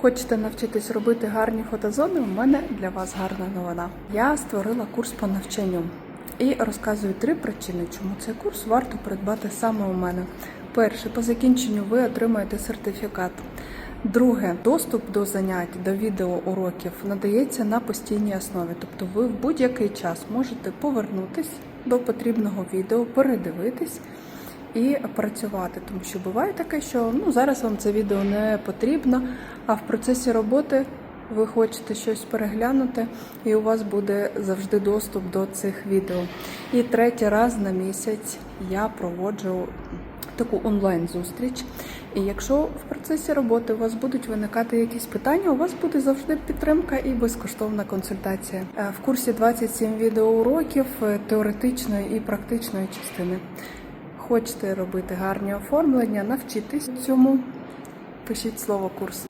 Хочете навчитись робити гарні фотозони? У мене для вас гарна новина. Я створила курс по навчанню і розказую три причини, чому цей курс варто придбати саме у мене. Перше, по закінченню ви отримаєте сертифікат. Друге, доступ до занять, до відеоуроків надається на постійній основі. Тобто ви в будь-який час можете повернутись до потрібного відео, передивитись і працювати. Тому що буває таке, що ну зараз вам це відео не потрібно, а в процесі роботи ви хочете щось переглянути, і у вас буде завжди доступ до цих відео. І третій раз на місяць я проводжу таку онлайн-зустріч. І якщо в процесі роботи у вас будуть виникати якісь питання, у вас буде завжди підтримка і безкоштовна консультація. Е, В курсі 27 відеоуроків е, теоретичної і практичної частини. Хочете робити гарні оформлення, навчитись цьому, пишіть слово курс.